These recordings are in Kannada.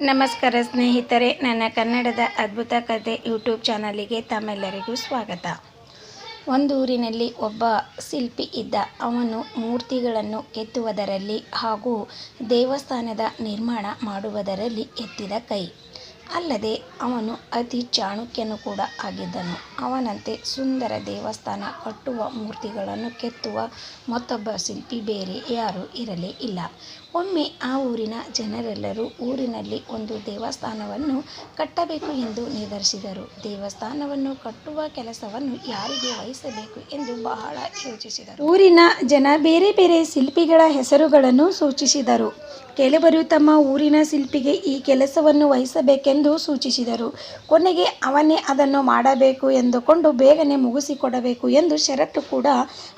ನಮಸ್ಕಾರ ಸ್ನೇಹಿತರೆ, ನನ್ನ ಕನ್ನಡದ ಅದ್ಭುತ ಕಥೆ ಯೂಟ್ಯೂಬ್ ಚಾನಲಿಗೆ ತಮ್ಮೆಲ್ಲರಿಗೂ ಸ್ವಾಗತ. ಒಂದು ಊರಿನಲ್ಲಿ ಒಬ್ಬ ಶಿಲ್ಪಿ ಇದ್ದ. ಅವನು ಮೂರ್ತಿಗಳನ್ನು ಕೆತ್ತುವುದರಲ್ಲಿ ಹಾಗೂ ದೇವಸ್ಥಾನದ ನಿರ್ಮಾಣ ಮಾಡುವುದರಲ್ಲಿ ಎತ್ತಿದ ಕೈ. ಅಲ್ಲದೆ ಅವನು ಅತಿ ಚಾಣಕ್ಯನು ಕೂಡ ಆಗಿದ್ದನು. ಅವನಂತೆ ಸುಂದರ ದೇವಸ್ಥಾನ ಕಟ್ಟುವ ಮೂರ್ತಿಗಳನ್ನು ಕೆತ್ತುವ ಮತ್ತೊಬ್ಬ ಶಿಲ್ಪಿ ಬೇರೆ ಯಾರೂ ಇರಲೇ ಇಲ್ಲ. ಒಮ್ಮೆ ಆ ಊರಿನ ಜನರೆಲ್ಲರೂ ಊರಿನಲ್ಲಿ ಒಂದು ದೇವಸ್ಥಾನವನ್ನು ಕಟ್ಟಬೇಕು ಎಂದು ನಿರ್ಧರಿಸಿದರು. ದೇವಸ್ಥಾನವನ್ನು ಕಟ್ಟುವ ಕೆಲಸವನ್ನು ಯಾರಿಗೆ ವಹಿಸಬೇಕು ಎಂದು ಬಹಳ ಯೋಚಿಸಿದರು. ಊರಿನ ಜನ ಬೇರೆ ಬೇರೆ ಶಿಲ್ಪಿಗಳ ಹೆಸರುಗಳನ್ನು ಸೂಚಿಸಿದರು. ಕೆಲವರು ತಮ್ಮ ಊರಿನ ಶಿಲ್ಪಿಗೆ ಈ ಕೆಲಸವನ್ನು ವಹಿಸಬೇಕೆಂದು ಸೂಚಿಸಿದರು. ಕೊನೆಗೆ ಅವನೇ ಅದನ್ನು ಮಾಡಬೇಕು ಎಂದುಕೊಂಡು ಬೇಗನೆ ಮುಗಿಸಿಕೊಡಬೇಕು ಎಂದು ಷರತ್ತು ಕೂಡ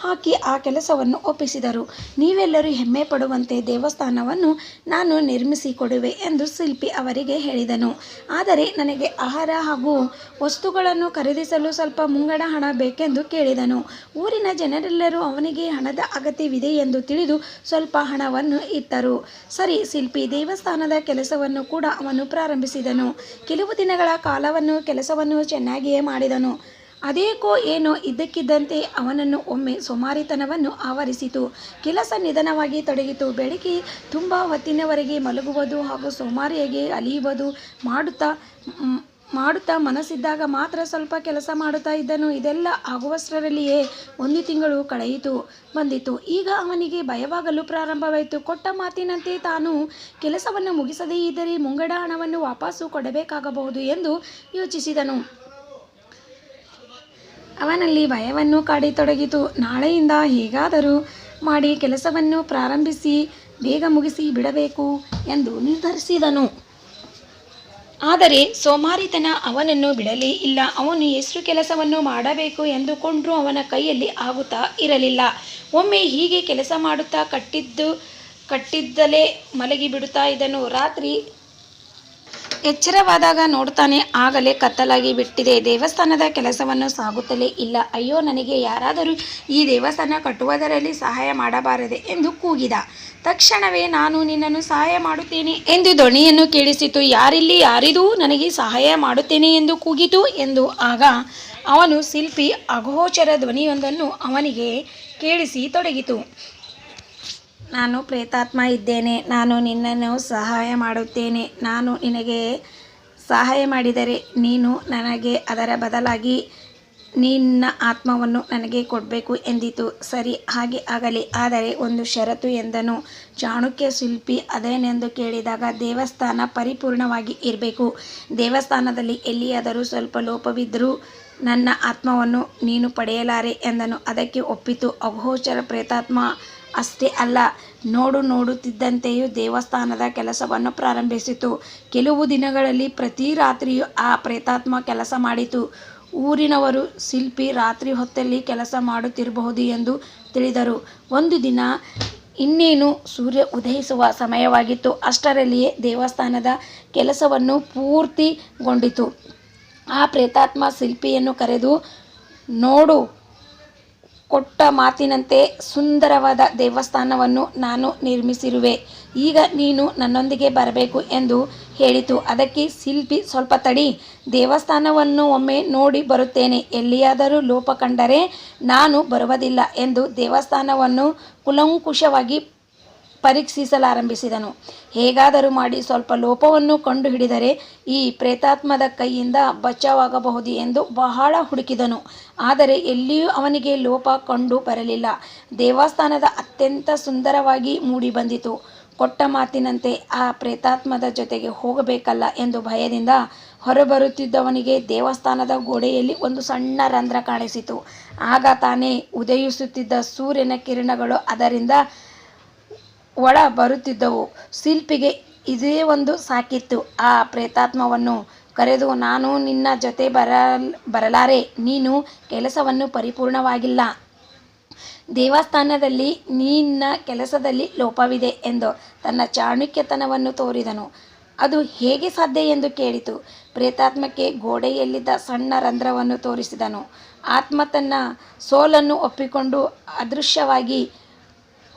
ಹಾಕಿ ಆ ಕೆಲಸವನ್ನು ಒಪ್ಪಿಸಿದರು. ನೀವೆಲ್ಲರೂ ಹೆಮ್ಮೆ ಪಡುವಂತೆ ದೇವಸ್ಥಾನವನ್ನು ನಾನು ನಿರ್ಮಿಸಿಕೊಡುವೆ ಎಂದು ಶಿಲ್ಪಿ ಅವರಿಗೆ ಹೇಳಿದನು. ಆದರೆ ನನಗೆ ಆಹಾರ ಹಾಗೂ ವಸ್ತುಗಳನ್ನು ಖರೀದಿಸಲು ಸ್ವಲ್ಪ ಮುಂಗಡ ಹಣ ಬೇಕೆಂದು ಕೇಳಿದನು. ಊರಿನ ಜನರೆಲ್ಲರೂ ಅವನಿಗೆ ಹಣದ ಅಗತ್ಯವಿದೆ ಎಂದು ತಿಳಿದು ಸ್ವಲ್ಪ ಹಣವನ್ನು ಇತ್ತರು ಸರಿ, ಶಿಲ್ಪಿ ದೇವಸ್ಥಾನದ ಕೆಲಸವನ್ನು ಕೂಡ ಅವನು ಪ್ರಾರಂಭಿಸಿದನು. ಕೆಲವು ದಿನಗಳ ಕಾಲವನ್ನು ಕೆಲಸವನ್ನು ಚೆನ್ನಾಗಿಯೇ ಮಾಡಿದನು. ಅದೇಕೋ ಏನೋ ಇದ್ದಕ್ಕಿದ್ದಂತೆ ಅವನನ್ನು ಒಮ್ಮೆ ಸೋಮಾರಿತನವನ್ನು ಆವರಿಸಿತು. ಕೆಲಸ ನಿಧಾನವಾಗಿ ತೊಡಗಿತು. ಬೆಳಗ್ಗೆ ತುಂಬ ಹೊತ್ತಿನವರೆಗೆ ಮಲಗುವುದು ಹಾಗೂ ಸೋಮಾರಿಯಾಗಿ ಅಲಿಯುವುದು ಮಾಡುತ್ತಾ ಮಾಡುತ್ತಾ ಮನಸ್ಸಿದ್ದಾಗ ಮಾತ್ರ ಸ್ವಲ್ಪ ಕೆಲಸ ಮಾಡುತ್ತಾ ಇದ್ದನು. ಇದೆಲ್ಲ ಆಗುವಷ್ಟರಲ್ಲಿಯೇ ಒಂದು ತಿಂಗಳು ಕಳೆಯಿತು, ಬಂದಿತು. ಈಗ ಅವನಿಗೆ ಭಯವಾಗಲು ಪ್ರಾರಂಭವಾಯಿತು. ಕೊಟ್ಟ ಮಾತಿನಂತೆ ತಾನು ಕೆಲಸವನ್ನು ಮುಗಿಸದೇ ಇದ್ದರೆ ಮುಂಗಡ ಹಣವನ್ನು ವಾಪಸ್ಸು ಕೊಡಬೇಕಾಗಬಹುದು ಎಂದು ಯೋಚಿಸಿದನು. ಅವನಲ್ಲಿ ಭಯವನ್ನು ಕಾಡಿತೊಡಗಿತು. ನಾಳೆಯಿಂದ ಹೇಗಾದರೂ ಮಾಡಿ ಕೆಲಸವನ್ನು ಪ್ರಾರಂಭಿಸಿ, ಬೇಗ ಮುಗಿಸಿ ಬಿಡಬೇಕು ಎಂದು ನಿರ್ಧರಿಸಿದನು. ಆದರೆ ಸೋಮಾರಿತನ ಅವನನ್ನು ಬಿಡಲೇ ಇಲ್ಲ, ಅವನು ಎಷ್ಟು ಕೆಲಸವನ್ನು ಮಾಡಬೇಕು ಎಂದುಕೊಂಡರೂ ಅವನ ಕೈಯಲ್ಲಿ ಆಗುತ್ತಾ ಇರಲಿಲ್ಲ. ಒಮ್ಮೆ ಹೀಗೆ ಕೆಲಸ ಮಾಡುತ್ತಾ ಕಟ್ಟಿದ್ದು, ಕಟ್ಟಿದ್ದಲೇ ಮಲಗಿ ಬಿಡುತ್ತಾ ಇದ್ದನು. ರಾತ್ರಿ ಎಚ್ಚರವಾದಾಗ ನೋಡ್ತಾನೆ, ಆಗಲೇ ಕತ್ತಲಾಗಿ ಬಿಟ್ಟಿದೆ. ದೇವಸ್ಥಾನದ ಕೆಲಸವನ್ನು ಸಾಗುತ್ತಲೇ ಇಲ್ಲ. ಅಯ್ಯೋ, ನನಗೆ ಯಾರಾದರೂ ಈ ದೇವಸ್ಥಾನ ಕಟ್ಟುವುದರಲ್ಲಿ ಸಹಾಯ ಮಾಡಬಾರದೆ ಎಂದು ಕೂಗಿದ. ತಕ್ಷಣವೇ ನಾನು ನಿನ್ನನ್ನು ಸಹಾಯ ಮಾಡುತ್ತೇನೆ ಎಂದು ಧ್ವನಿಯನ್ನು ಕೇಳಿಸಿತು. ಯಾರಿಲ್ಲಿ ಯಾರಿದೂ ನನಗೆ ಸಹಾಯ ಮಾಡುತ್ತೇನೆ ಎಂದು ಕೂಗಿತು ಎಂದು ಆಗ ಅವನು ಶಿಲ್ಪಿ ಅಗೋಚರ ಧ್ವನಿಯೊಂದನ್ನು ಅವನಿಗೆ ಕೇಳಿಸಿ ತೊಡಗಿತು. ನಾನು ಪ್ರೇತಾತ್ಮ ಇದ್ದೇನೆ. ನಾನು ನಿನ್ನನ್ನು ಸಹಾಯ ಮಾಡುತ್ತೇನೆ. ನಾನು ನಿನಗೆ ಸಹಾಯ ಮಾಡಿದರೆ ನೀನು ನನಗೆ ಅದರ ಬದಲಾಗಿ ನಿನ್ನ ಆತ್ಮವನ್ನು ನನಗೆ ಕೊಡಬೇಕು ಎಂದಿತು. ಸರಿ, ಹಾಗೆ ಆಗಲಿ. ಆದರೆ ಒಂದು ಷರತ್ತು ಎಂದನು. ಚಾಣಕ್ಯ ಶಿಲ್ಪಿ ಅದೇನೆಂದು ಕೇಳಿದಾಗ ದೇವಸ್ಥಾನ ಪರಿಪೂರ್ಣವಾಗಿ ಇರಬೇಕು. ದೇವಸ್ಥಾನದಲ್ಲಿ ಎಲ್ಲಿಯಾದರೂ ಸ್ವಲ್ಪ ಲೋಪವಿದ್ದರೂ ನನ್ನ ಆತ್ಮವನ್ನು ನೀನು ಪಡೆಯಲಾರೆ ಎಂದನು. ಅದಕ್ಕೆ ಒಪ್ಪಿತು. ಅಗೋಚರ ಪ್ರೇತಾತ್ಮ ಅಷ್ಟೇ ಅಲ್ಲ, ನೋಡು ನೋಡುತ್ತಿದ್ದಂತೆಯೂ ದೇವಸ್ಥಾನದ ಕೆಲಸವನ್ನು ಪ್ರಾರಂಭಿಸಿತು. ಕೆಲವು ದಿನಗಳಲ್ಲಿ ಪ್ರತಿ ರಾತ್ರಿಯೂ ಆ ಪ್ರೇತಾತ್ಮ ಕೆಲಸ ಮಾಡಿತು. ಊರಿನವರು ಶಿಲ್ಪಿ ರಾತ್ರಿ ಹೊತ್ತಲ್ಲಿ ಕೆಲಸ ಮಾಡುತ್ತಿರಬಹುದು ಎಂದು ತಿಳಿದರು. ಒಂದು ದಿನ ಇನ್ನೇನು ಸೂರ್ಯ ಉದಯಿಸುವ ಸಮಯವಾಗಿತ್ತು. ಅಷ್ಟರಲ್ಲಿಯೇ ದೇವಸ್ಥಾನದ ಕೆಲಸವನ್ನು ಪೂರ್ತಿಗೊಂಡಿತು. ಆ ಪ್ರೇತಾತ್ಮ ಶಿಲ್ಪಿಯನ್ನು ಕರೆದು, ನೋಡು ಕೊಟ್ಟ ಮಾತಿನಂತೆ ಸುಂದರವಾದ ದೇವಸ್ಥಾನವನ್ನು ನಾನು ನಿರ್ಮಿಸಿರುವೆ. ಈಗ ನೀನು ನನ್ನೊಂದಿಗೆ ಬರಬೇಕು ಎಂದು ಹೇಳಿತು. ಅದಕ್ಕೆ ಶಿಲ್ಪಿ, ಸ್ವಲ್ಪ ತಡಿ, ದೇವಸ್ಥಾನವನ್ನು ಒಮ್ಮೆ ನೋಡಿ ಬರುತ್ತೇನೆ. ಎಲ್ಲಿಯಾದರೂ ಲೋಪ ಕಂಡರೆ ನಾನು ಬರುವುದಿಲ್ಲ ಎಂದು ದೇವಸ್ಥಾನವನ್ನು ಕುಲಂಕುಷವಾಗಿ ಪರೀಕ್ಷಿಸಲಾರಂಭಿಸಿದನು. ಹೇಗಾದರೂ ಮಾಡಿ ಸ್ವಲ್ಪ ಲೋಪವನ್ನು ಕಂಡುಹಿಡಿದರೆ ಈ ಪ್ರೇತಾತ್ಮದ ಕೈಯಿಂದ ಬಚಾವಾಗಬಹುದು ಎಂದು ಬಹಳ ಹುಡುಕಿದನು. ಆದರೆ ಎಲ್ಲಿಯೂ ಅವನಿಗೆ ಲೋಪ ಕಂಡು ಬರಲಿಲ್ಲ. ದೇವಸ್ಥಾನದ ಅತ್ಯಂತ ಸುಂದರವಾಗಿ ಮೂಡಿಬಂದಿತು. ಕೊಟ್ಟ ಮಾತಿನಂತೆ ಆ ಪ್ರೇತಾತ್ಮದ ಜೊತೆಗೆ ಹೋಗಬೇಕಲ್ಲ ಎಂದು ಭಯದಿಂದ ಹೊರಬರುತ್ತಿದ್ದವನಿಗೆ ದೇವಸ್ಥಾನದ ಗೋಡೆಯಲ್ಲಿ ಒಂದು ಸಣ್ಣ ರಂಧ್ರ ಕಾಣಿಸಿತು. ಆಗ ತಾನೇ ಉದಯಿಸುತ್ತಿದ್ದ ಸೂರ್ಯನ ಕಿರಣಗಳು ಅದರಿಂದ ಒಳ ಬರುತ್ತಿದ್ದವು. ಶಿಲ್ಪಿಗೆ ಇದೇ ಒಂದು ಸಾಕಿತ್ತು. ಆ ಪ್ರೇತಾತ್ಮವನ್ನು ಕರೆದು, ನಾನು ನಿನ್ನ ಜೊತೆ ಬರಲ್, ಬರಲಾರೆ. ನೀನು ಕೆಲಸವನ್ನು ಪರಿಪೂರ್ಣವಾಗಿಲ್ಲ. ದೇವಸ್ಥಾನದಲ್ಲಿ ನಿನ್ನ ಕೆಲಸದಲ್ಲಿ ಲೋಪವಿದೆ ಎಂದು ತನ್ನ ಚಾಣಕ್ಯತನವನ್ನು ತೋರಿದನು. ಅದು ಹೇಗೆ ಸಾಧ್ಯ ಎಂದು ಕೇಳಿತು. ಪ್ರೇತಾತ್ಮಕ್ಕೆ ಗೋಡೆಯಲ್ಲಿದ್ದ ಸಣ್ಣ ರಂಧ್ರವನ್ನು ತೋರಿಸಿದನು. ಆತ್ಮ ತನ್ನ ಸೋಲನ್ನು ಒಪ್ಪಿಕೊಂಡು ಅದೃಶ್ಯವಾಗಿ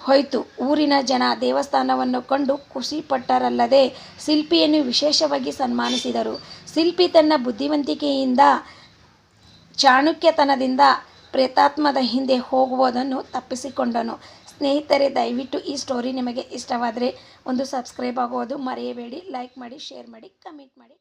ಹೋಯಿತು. ಊರಿನ ಜನ ದೇವಸ್ಥಾನವನ್ನು ಕಂಡು ಖುಷಿಪಟ್ಟರಲ್ಲದೆ ಶಿಲ್ಪಿಯನ್ನು ವಿಶೇಷವಾಗಿ ಸನ್ಮಾನಿಸಿದರು. ಶಿಲ್ಪಿ ತನ್ನ ಬುದ್ಧಿವಂತಿಕೆಯಿಂದ, ಚಾಣಕ್ಯತನದಿಂದ ಪ್ರೇತಾತ್ಮದ ಹಿಂದೆ ಹೋಗುವುದನ್ನು ತಪ್ಪಿಸಿಕೊಂಡನು. ಸ್ನೇಹಿತರೆ, ದಯವಿಟ್ಟು ಈ ಸ್ಟೋರಿ ನಿಮಗೆ ಇಷ್ಟವಾದರೆ ಒಂದು ಸಬ್ಸ್ಕ್ರೈಬ್ ಆಗೋದು ಮರೆಯಬೇಡಿ. ಲೈಕ್ ಮಾಡಿ ಶೇರ್ ಮಾಡಿ ಕಮೆಂಟ್ ಮಾಡಿ.